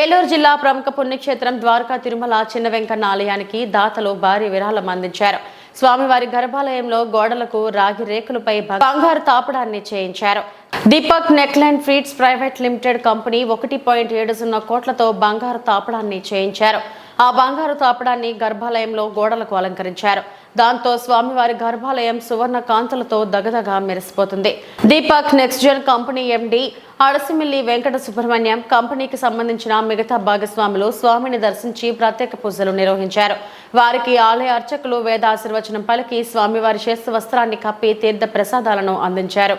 ఏలూరు జిల్లా ప్రముఖ పుణ్యక్షేత్రం ద్వారకా తిరుమల చిన్న వెంకన్న ఆలయానికి దాతలు భారీ విరాళం అందించారు. స్వామివారి గర్భాలయంలో గోడలకు రాగి రేకులపై బంగారు తాపడాన్ని చేయించారు. దీపక్ నెక్లైన్ ఫ్రీడ్స్ ప్రైవేట్ లిమిటెడ్ కంపెనీ ఒకటి పాయింట్ ఏడు సున్నా కోట్లతో బంగారు తాపడాన్ని చేయించారు. ఆ బంగారు తాపడాన్ని గర్భాలయంలో గోడలకు అలంకరించారు. దాంతో స్వామివారి గర్భాలయం సువర్ణ కాంతలతో దగదగా మెరిసిపోతుంది. Deepak next gen company MD Adasimilli Venkata Subrahmanyam కంపెనీకి సంబంధించిన మిగతా భాగస్వాములు స్వామిని దర్శించి ప్రత్యేక పూజలు నిర్వహించారు. వారికి ఆలయ అర్చకులు వేద ఆశీర్వచనం పలికి స్వామివారి శేష వస్త్రాన్ని కప్పి తీర్థ ప్రసాదాలను అందించారు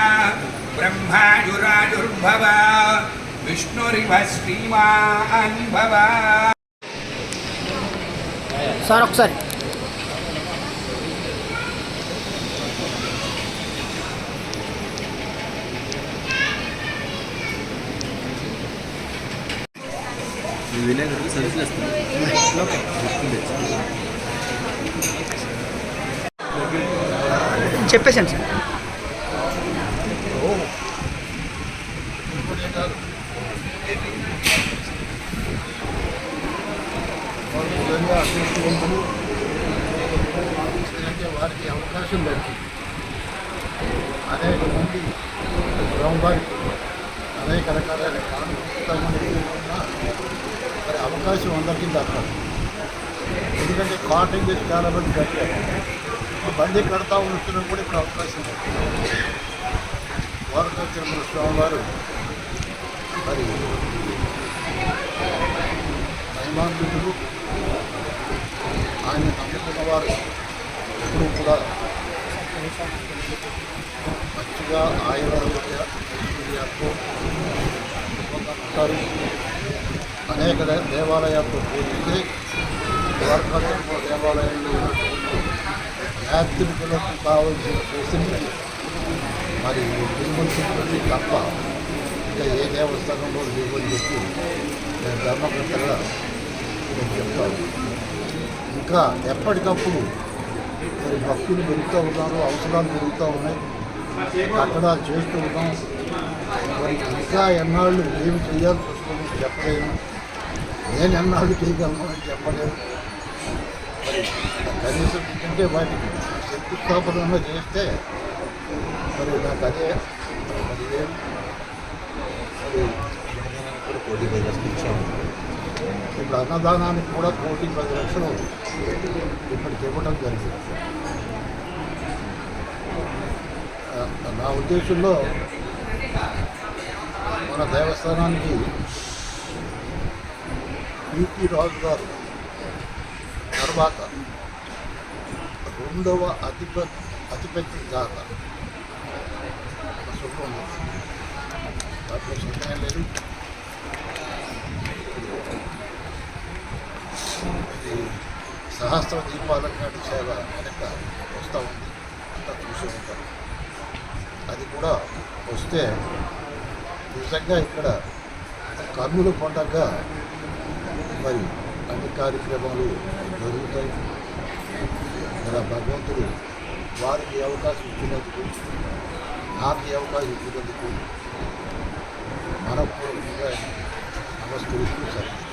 భవ విష్ణురివ శ్రీమాన్ భవ సార్ ఒకసారి. చెప్పేసాను సార్. వారు నిజంగా అదృష్టవంతులు. అంటే వారికి అవకాశం దొరికింది అనేక మంది స్వామివారికి అనేక రకాలైన కానుకలు మరి అవకాశం అందరికీ దక్కదు ఎందుకంటే కాటేజెస్ చాలా మంది కట్టారు. బండి కడతా ఉంటున్నా కూడా ఇప్పుడు అవకాశం దొరికింది వారితో తిరుమల స్వామివారు మరి మహిమాన్వితులు ఆయన నమ్ముకున్న వారు ఎప్పుడూ కూడా మంచిగా ఆయుర్వేద ఉంటారు అనేక దే- దేవాలయాలతో పోలిస్తే దేవాలయంలో యాత్రికులకు కావలసిన ఫెసిలిటీ మరి తిరుమల తప్ప ఇంకా ఏ దేవస్థానంలో లేవని చెప్పి నేను ధర్మకర్తగా నేను చెప్తాను. ఇంకా ఎప్పటికప్పుడు మరి భక్తులు పెరుగుతూ ఉన్నారు అవసరాలు పెరుగుతూ ఉన్నాయి. కట్టడాలు చేస్తూ ఉన్నాం. మరి ఇంకా ఎన్నాళ్ళు ఏమి చేయాల్సి వస్తుందో చెప్పలేను నేను ఎన్నాళ్ళు చేయగలను అని చెప్పలేను. మరి కనీసం అంటే వాటికి శక్తిస్థాపన చేస్తే మరి నాకు అదే మరి కోటి పది లక్షలు ఇచ్చాము. ఇప్పుడు అన్నదానానికి కూడా కోటి పది లక్షలు ఇప్పటికి ఇవ్వడం జరిగింది. నా ఉద్దేశంలో మన దేవస్థానానికి పిపి రాజు గారు తర్వాత రెండవ అతిపె అతిపెద్ద జాత శుభ్రం దాంట్లో సందేహం లేదు. సహస్ర దీపాలంకాటి సేవ వెనక వస్తూ ఉంది. అంతా చూసి ఉంటారు అది కూడా వస్తే నిజంగా ఇక్కడ కన్నుల పండగ మరి అన్ని కార్యక్రమాలు జరుగుతాయి. మన భగవంతుడు వారికి అవకాశం ఇచ్చినందుకు నాకు అవకాశం ఇచ్చినందుకు মানব বিজয় আমরা